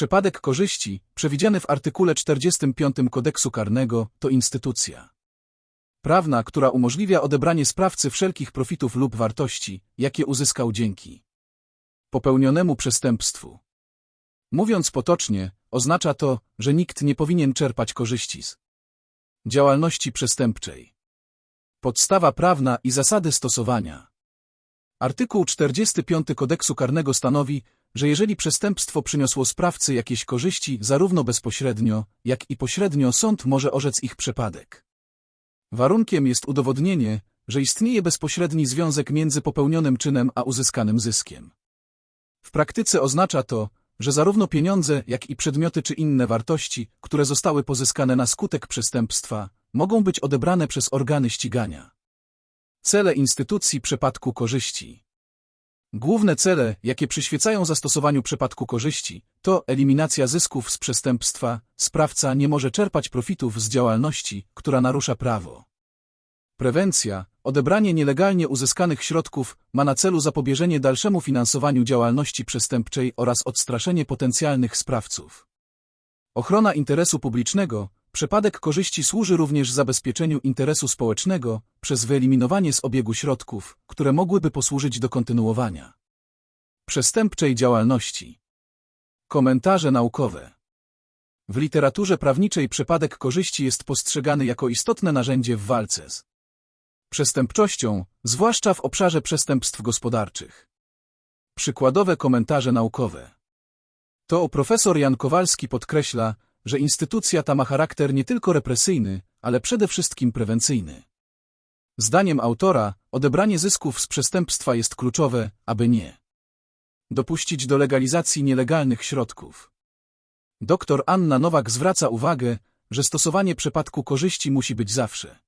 Przepadek korzyści, przewidziany w artykule 45 kodeksu karnego, to instytucja prawna, która umożliwia odebranie sprawcy wszelkich profitów lub wartości, jakie uzyskał dzięki popełnionemu przestępstwu. Mówiąc potocznie, oznacza to, że nikt nie powinien czerpać korzyści z działalności przestępczej. Podstawa prawna i zasady stosowania. Artykuł 45 kodeksu karnego stanowi, że jeżeli przestępstwo przyniosło sprawcy jakieś korzyści zarówno bezpośrednio, jak i pośrednio sąd może orzec ich przepadek. Warunkiem jest udowodnienie, że istnieje bezpośredni związek między popełnionym czynem a uzyskanym zyskiem. W praktyce oznacza to, że zarówno pieniądze, jak i przedmioty czy inne wartości, które zostały pozyskane na skutek przestępstwa, mogą być odebrane przez organy ścigania. Cele instytucji przypadku korzyści Główne cele, jakie przyświecają zastosowaniu przypadku korzyści, to eliminacja zysków z przestępstwa, sprawca nie może czerpać profitów z działalności, która narusza prawo. Prewencja, odebranie nielegalnie uzyskanych środków ma na celu zapobieżenie dalszemu finansowaniu działalności przestępczej oraz odstraszenie potencjalnych sprawców. Ochrona interesu publicznego, Przypadek korzyści służy również zabezpieczeniu interesu społecznego przez wyeliminowanie z obiegu środków, które mogłyby posłużyć do kontynuowania przestępczej działalności. Komentarze naukowe W literaturze prawniczej przypadek korzyści jest postrzegany jako istotne narzędzie w walce z przestępczością, zwłaszcza w obszarze przestępstw gospodarczych. Przykładowe komentarze naukowe To profesor Jan Kowalski podkreśla, że instytucja ta ma charakter nie tylko represyjny, ale przede wszystkim prewencyjny. Zdaniem autora, odebranie zysków z przestępstwa jest kluczowe, aby nie dopuścić do legalizacji nielegalnych środków. Doktor Anna Nowak zwraca uwagę, że stosowanie przypadku korzyści musi być zawsze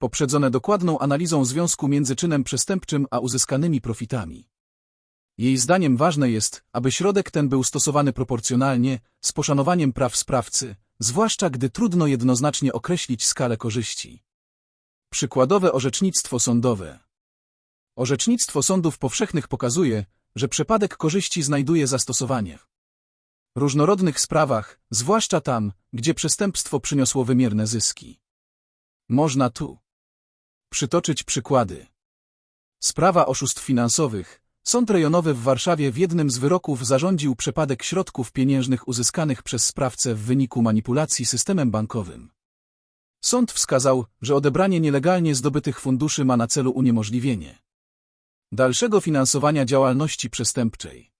poprzedzone dokładną analizą związku między czynem przestępczym a uzyskanymi profitami. Jej zdaniem ważne jest, aby środek ten był stosowany proporcjonalnie, z poszanowaniem praw sprawcy, zwłaszcza gdy trudno jednoznacznie określić skalę korzyści. Przykładowe orzecznictwo sądowe Orzecznictwo sądów powszechnych pokazuje, że przypadek korzyści znajduje zastosowanie w różnorodnych sprawach, zwłaszcza tam, gdzie przestępstwo przyniosło wymierne zyski. Można tu przytoczyć przykłady. Sprawa oszustw finansowych, Sąd rejonowy w Warszawie w jednym z wyroków zarządził przepadek środków pieniężnych uzyskanych przez sprawcę w wyniku manipulacji systemem bankowym. Sąd wskazał, że odebranie nielegalnie zdobytych funduszy ma na celu uniemożliwienie dalszego finansowania działalności przestępczej.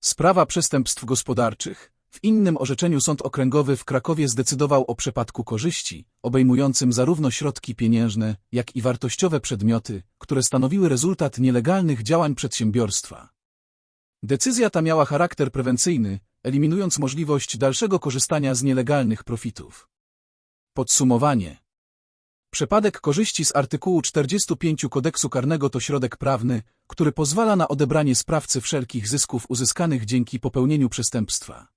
Sprawa przestępstw gospodarczych, w innym orzeczeniu Sąd Okręgowy w Krakowie zdecydował o przepadku korzyści, obejmującym zarówno środki pieniężne, jak i wartościowe przedmioty, które stanowiły rezultat nielegalnych działań przedsiębiorstwa. Decyzja ta miała charakter prewencyjny, eliminując możliwość dalszego korzystania z nielegalnych profitów. Podsumowanie Przepadek korzyści z artykułu 45 kodeksu karnego to środek prawny, który pozwala na odebranie sprawcy wszelkich zysków uzyskanych dzięki popełnieniu przestępstwa.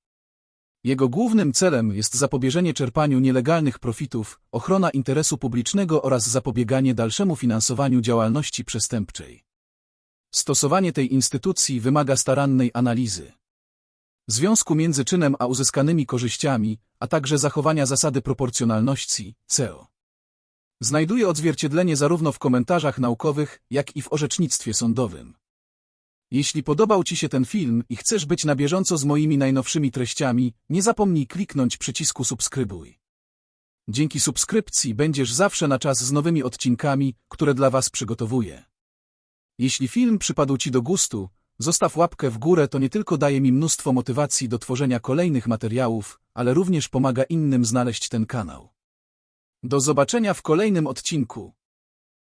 Jego głównym celem jest zapobieżenie czerpaniu nielegalnych profitów, ochrona interesu publicznego oraz zapobieganie dalszemu finansowaniu działalności przestępczej. Stosowanie tej instytucji wymaga starannej analizy związku między czynem a uzyskanymi korzyściami, a także zachowania zasady proporcjonalności, CEO. Znajduje odzwierciedlenie zarówno w komentarzach naukowych, jak i w orzecznictwie sądowym. Jeśli podobał Ci się ten film i chcesz być na bieżąco z moimi najnowszymi treściami, nie zapomnij kliknąć przycisku subskrybuj. Dzięki subskrypcji będziesz zawsze na czas z nowymi odcinkami, które dla Was przygotowuję. Jeśli film przypadł Ci do gustu, zostaw łapkę w górę to nie tylko daje mi mnóstwo motywacji do tworzenia kolejnych materiałów, ale również pomaga innym znaleźć ten kanał. Do zobaczenia w kolejnym odcinku.